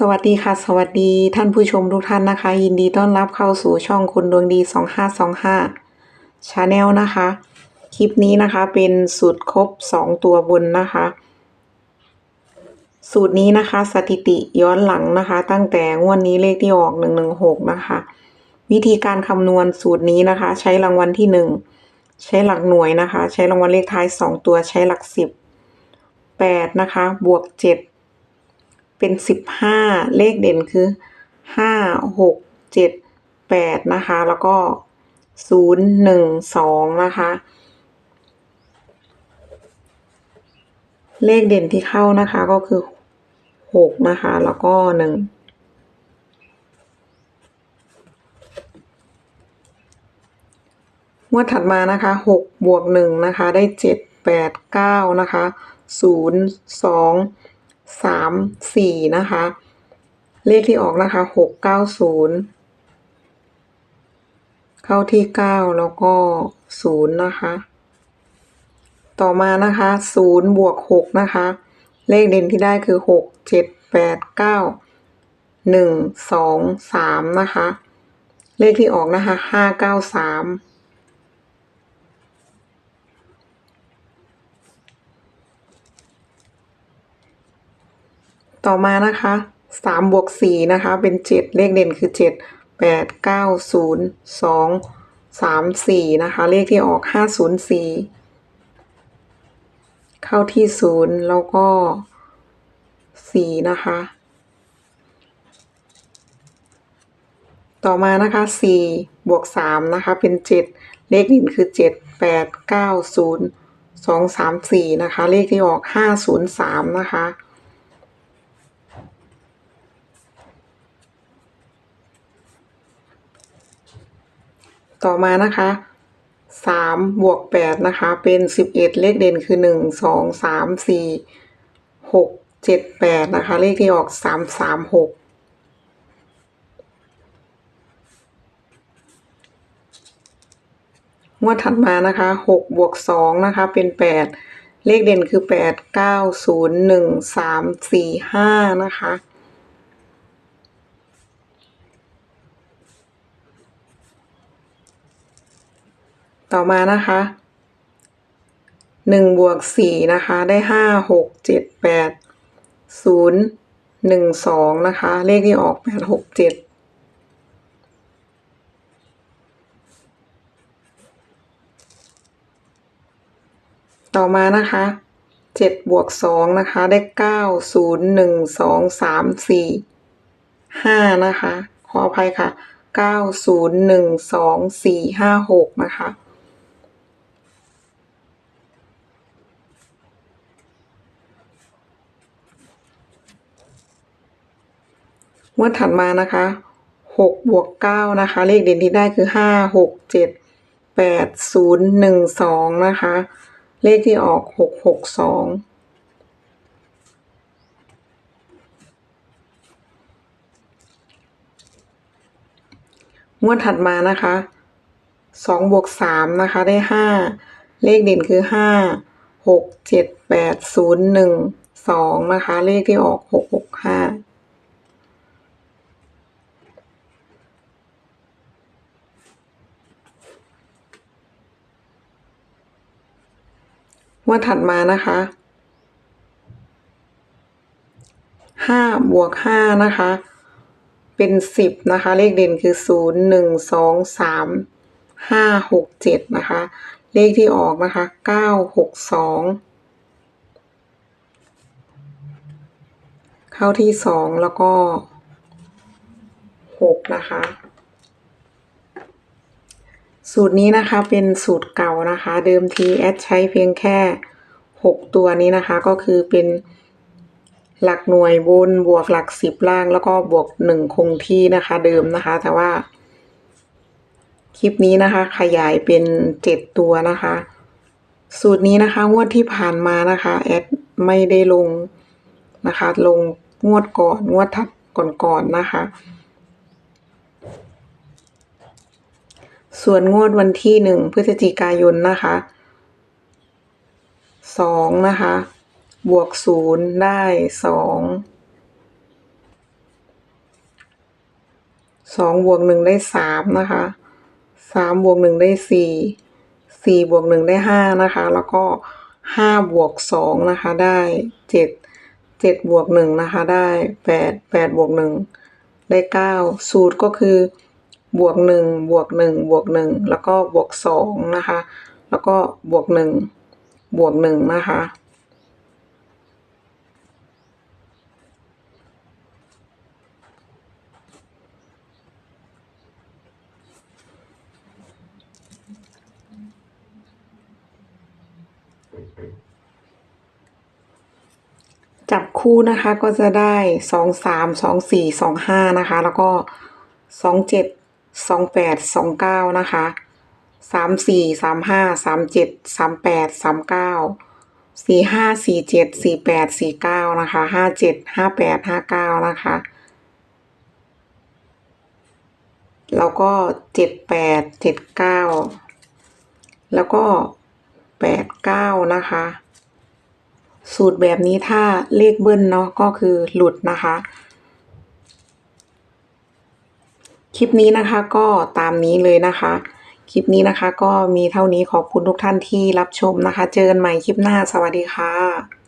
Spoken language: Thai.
สวัสดีค่ะ สวัสดีท่านผู้ชมทุกท่านนะคะ ยินดีต้อนรับเข้าสู่ช่องคุณดวงดี 2525ชาแนลนะคะ คลิปนี้นะคะเป็นสูตรครบ 2 ตัวบนนะคะ สูตรนี้นะคะสถิติย้อนหลังนะคะ ตั้งแต่งวดนี้เลขที่ออก 116 นะคะ วิธีการคำนวณสูตรนี้นะคะ ใช้รางวัลที่ 1 ใช้หลักหน่วยนะคะ ใช้รางวัลเลขท้าย 2 ตัวใช้หลัก 10 8 นะคะ บวก 7 เป็นสิบห้าเลขเด่นคือห้าหกเจ็ดแปดนะคะ แล้วก็ศูนย์หนึ่งสองนะคะ เลขเด่นที่เข้านะคะก็คือหกนะคะ แล้วก็หนึ่งงวดถัดมานะคะหกบวกหนึ่งนะคะ ได้เจ็ดแปดเก้านะคะศูนย์ สามสี่นะคะ เลขที่ออกนะคะหกเก้าศูนย์เข้าที่เก้าแล้วก็ศูนย์นะคะ ต่อมานะคะศูนย์บวกหกนะคะ เลขเด่นที่ได้คือหกเจ็ดแปดเก้าหนึ่งสองสามนะคะ เลขที่ออกนะคะห้าเก้าสาม ต่อมานะคะสามบวกสี่นะคะ เป็นเจ็ดเลขเด่นคือเจ็ดแปดเก้าศูนย์สองสามสี่นะคะ เลขที่ออกห้าศูนย์สี่เข้าที่ศูนย์แล้วก็สี่นะคะ ต่อมานะคะสี่บวกสามนะคะ เป็นเจ็ดเลขเด่นคือเจ็ดแปดเก้าศูนย์สองสามสี่นะคะ เลขที่ออกห้าศูนย์สามนะคะ ต่อมานะคะสามบวกแปดนะคะ เป็นสิบเอ็ดเลขเด่นคือหนึ่งสองสามสี่หกเจ็ดแปดนะคะ เลขที่ออกสามสามหกงวดถัดมานะคะหกบวกสองนะคะ เป็นแปดเลขเด่นคือแปดเก้าศูนย์หนึ่งสามสี่ห้านะคะ ต่อมานะคะหนึ่งบวกสี่นะคะได้ห้าหกเจ็ดแปดศูนย์หนึ่งสองนะคะ เลขที่ออกแปดหกเจ็ดต่อมานะคะเจ็ดบวกสองนะคะได้เก้าศูนย์หนึ่งสองสามสี่ห้านะคะ ขออภัยค่ะเก้าศูนย์หนึ่งสองสี่ห้าหกนะคะ งวดถัดมานะคะหกบวกเก้านะคะ เลขเด่นที่ได้คือห้าหกเจ็ดแปดศูนย์หนึ่งสองนะคะ เลขที่ออกหกหกสองงวดถัดมานะคะสองบวกสามนะคะได้ห้าเลขเด่นคือห้าหกเจ็ดแปดศูนย์หนึ่งสองนะคะ เลขที่ออกหกหกห้า งวดถัดมานะคะห้าบวกห้านะคะ เป็นสิบนะคะ เลขเด่นคือศูนย์หนึ่งสองสามห้าหกเจ็ดนะคะ เลขที่ออกนะคะเก้าหกสองเข้าที่สองแล้วก็หกนะคะ สูตรนี้นะคะเป็นสูตรเก่านะคะ เดิมทีแอดใช้เพียงแค่หกตัวนี้นะคะ ก็คือเป็นหลักหน่วยบนบวกหลักสิบล่าง แล้วก็บวกหนึ่งคงที่นะคะ เดิมนะคะ แต่ว่า คลิปนี้นะคะ ขยายเป็นเจ็ดตัวนะคะ สูตรนี้นะคะ งวดที่ผ่านมานะคะแอดไม่ได้ลงนะคะ ลงงวดก่อนงวดถัดก่อนๆนะคะ ส่วนงวดวันที่หนึ่งพฤศจิกายนนะคะสองนะคะ บวกศูนย์ได้สองสองบวกหนึ่งได้สามนะคะสามบวกหนึ่งได้สี่สี่บวกหนึ่งได้ห้านะคะ แล้วก็ห้าบวกสองนะคะได้เจ็ดเจ็ดบวกหนึ่งนะคะได้แปดแปดบวกหนึ่งได้เก้าสูตรก็คือ บวกหนึ่งบวกหนึ่งบวกหนึ่งแล้วก็บวกสองนะคะ แล้วก็บวกหนึ่งบวกหนึ่งนะคะจับคู่นะคะก็จะได้สองสามสองสี่สองห้านะคะ แล้วก็สองเจ็ด สองแปดสองเก้านะคะสามสี่สามห้าสามเจ็ดสามแปดสามเก้าสี่ห้าสี่เจ็ดสี่แปดสี่เก้านะคะห้าเจ็ดห้าแปดห้าเก้านะคะแล้วก็เจ็ดแปดเจ็ดเก้าแล้วก็แปดเก้านะคะ สูตรแบบนี้ถ้าเลขเบิ้ลเนาะก็คือหลุดนะคะ คลิปนี้นะคะก็ตามนี้เลยนะคะ คลิปนี้นะคะก็มีเท่านี้ขอบคุณทุกท่านที่รับชมนะคะ เจอกันใหม่คลิปหน้าสวัสดีค่ะ